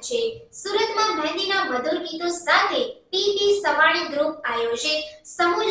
છે. સુરતમાં મહેંદીના મધુર ગીતો સાથે પીપી સવાણી ગ્રુપ આયોજિત સમૂહ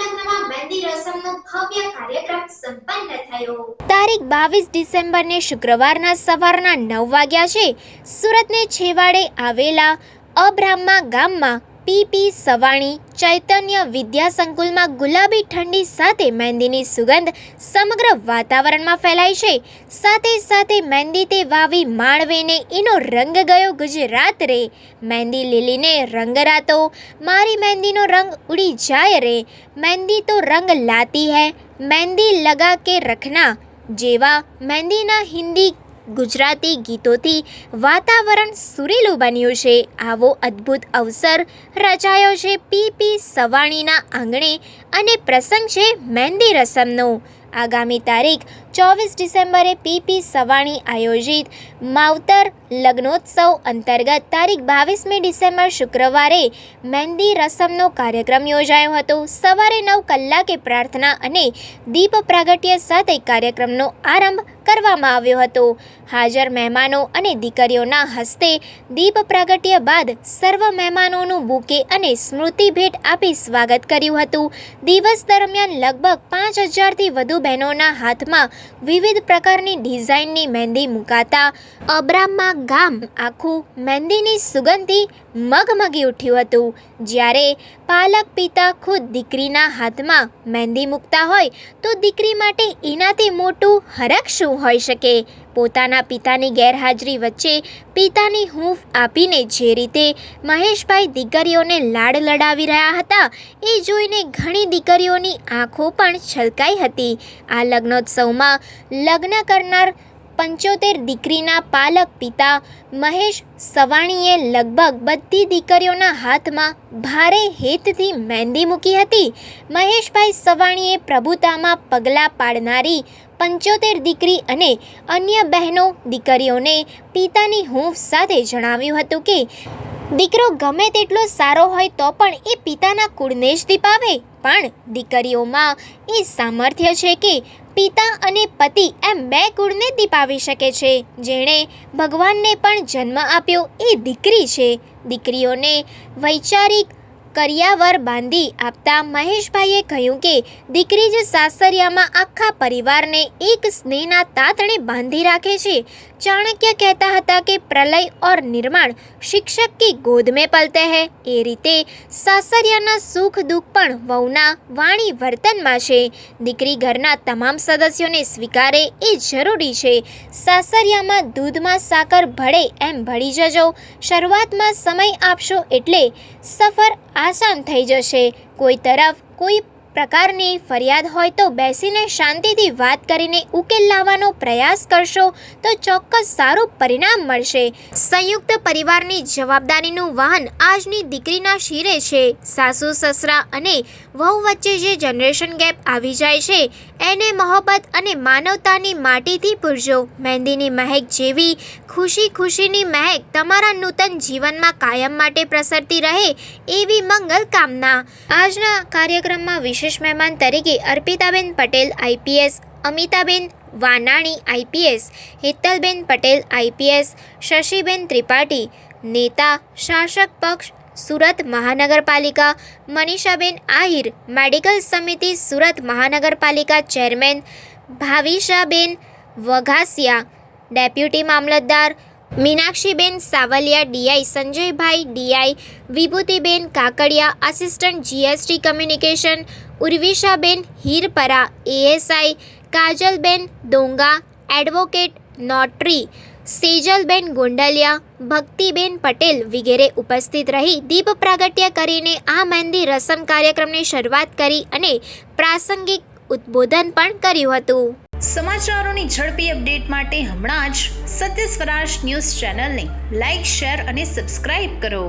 મહેંદી રસમનો ભવ્ય કાર્યક્રમ સંપન્ન થયો. તારીખ બાવીસ ડિસેમ્બરને શુક્રવારના સવારના નવ વાગ્યા છે. સુરતને છેવાડે આવેલા અબ્રાહ્મા ગામમાં પીપી સવાણી ચૈતન્ય વિદ્યા સંકુલમાં ગુલાબી ઠંડી સાથે મહેંદીની સુગંધ સમગ્ર વાતાવરણમાં ફેલાય છે. સાથે સાથે મહેંદી તે વાવી માળવેને એનો રંગ ગયો ગુજરાત રે. મહેંદી લીલીને રંગ રાતો, મારી મહેંદીનો રંગ ઉડી જાય રે. મહેંદી તો રંગ લાતી હૈ, મહેંદી લગા કે રખના. જેવા મહેંદીના હિન્દી ગુજરાતી ગીતોથી વાતાવરણ સુરીલું બન્યું છે. આવો અદ્ભુત અવસર રચાયો છે પીપી સવાણીના આંગણે અને પ્રસંગ છે મહેંદી રસમનો. આગામી તારીખ ચોવીસ ડિસેમ્બરે પીપી સવાણી આયોજિત માવતર લગ્નોત્સવ અંતર્ગત તારીખ બાવીસમી ડિસેમ્બર શુક્રવારે મહેંદી રસમનો કાર્યક્રમ યોજાયો હતો. સવારે નવ કલાકે પ્રાર્થના અને દીપ પ્રાગટ્ય સાથે કાર્યક્રમનો આરંભ કરવામાં આવ્યો હતો. હાજર મહેમાનો અને દીકરીઓના હસ્તે દીપ પ્રાગટ્ય બાદ સર્વ મહેમાનોનું બુકે અને સ્મૃતિ ભેટ આપી સ્વાગત કર્યું હતું. દિવસ દરમિયાન લગભગ પાંચ હજારથી વધુ બહેનોના હાથમાં વિવિધ પ્રકારની ડિઝાઇનની મહેંદી મુકાતા અબ્રામમાં ગામ આખું મહેંદીની સુગંધથી મગમગી ઉઠ્યું હતું. જ્યારે પાલક પિતા ખુદ દીકરીના હાથમાં મહેંદી મૂકતા હોય તો દીકરી માટે એનાથી મોટું હરખ શું હોઈ શકે? પોતાના પિતાની ગેરહાજરી વચ્ચે પિતાની હૂંફ આપીને જે રીતે મહેશભાઈ દીકરીઓને લાડ લડાવી રહ્યા હતા, એ જોઈને ઘણી દીકરીઓની આંખો પણ છલકાઈ હતી. આ લગ્નોત્સવમાં લગ્ન કરનાર પંચોતેર દીકરીના પાલક પિતા મહેશ સવાણીએ લગભગ બધી દીકરીઓના હાથમાં ભારે હેતથી મહેંદી મૂકી હતી. મહેશભાઈ સવાણીએ પ્રભુતામાં પગલાં પાડનારી પંચોતેર દીકરી અને અન્ય બહેનો દીકરીઓને પિતાની હૂંફ સાથે જણાવ્યું હતું કે, દીકરો ગમે તેટલો સારો હોય તો પણ એ પિતાના કુળને જ દીપાવે. પણ દીકરીઓમાં એ સામર્થ્ય છે કે પિતા અને પતિ એમ બે કુળને દીપાવી શકે છે. જેણે ભગવાનને પણ જન્મ આપ્યો એ દીકરી છે. દીકરીઓને વૈચારિક કરિયાવર બાંધી આપતા મહેશભાઈએ કહ્યું કે દીકરી જ સાસરિયામાં આખા પરિવારને એક સ્નેહના તાતણે બાંધી રાખે છે. ચાણક્ય કહેતા હતા કે પ્રલય ઓર નિર્માણ શિક્ષક કી ગોદ મેં પલતે હૈ. એ રીતે સાસરિયાના સુખ દુઃખ પણ વહુના વાણી વર્તનમાં છે. દીકરી ઘરના તમામ સદસ્યોને સ્વીકારે એ જરૂરી છે. સાસરિયામાં દૂધમાં સાકર ભળે એમ ભળી જજો. શરૂઆતમાં સમય આપશો એટલે સફર આસાન થઈ જશે. કોઈ તરફ કોઈ પ્રકારની ફરિયાદ હોય તો બેસીને શાંતિથી વાત કરીને ઉકેલ લાવવાનો પ્રયાસ કરશો તો ચોક્કસ સારું પરિણામ મળશે. સંયુક્ત પરિવારની જવાબદારીનું વાહન આજની દીકરીના શિરે છે. સાસુ, સસરા અને વહુ વચ્ચે જે જનરેશન ગેપ આવી જાય છે, એને મોહબ્બત અને માનવતાની માટીથી પૂરજો. મહેંદીની મહેક જેવી ખુશી ખુશીની મહેક તમારા નૂતન જીવનમાં કાયમ માટે પ્રસરતી રહે એવી મંગલ કામના. આજના કાર્યક્રમમાં વિશેષ મહેમાન તરીકે Arpitaben Patel IPS Amitaben Vanani IPS Hetalben Patel IPS Shashiben Tripathi નેતા શાસક પક્ષ સુરત મહાનગરપાલિકા મનીષાબેન આહિર મેડિકલ સમિતિ સુરત મહાનગરપાલિકા ચેરમેન ભાવિશાબેન વઘાસિયા ડેપ્યુટી મામલતદાર Minakshiben Savaliya DI Sanjaybhai DI Vibhutiben Kakadiya assistant GST communication Urvishaben Hirpara, ASI, Kajalben Donga advocate notary, Sejalben Gondaliya, Bhaktiben Patel વગેરે ઉપસ્થિત રહી દીપ પ્રાગટ્ય કરીને આ મહેંદી રસમ કાર્યક્રમની શરૂઆત કરી અને પ્રાસંગિક ઉદ્બોધન પણ કર્યું હતું. સમાચારોની ઝડપી અપડેટ માટે હમણાં જ સત્ય સ્વરાજ ન્યૂઝ ચેનલને લાઇક શેર અને સબસ્ક્રાઇબ કરો.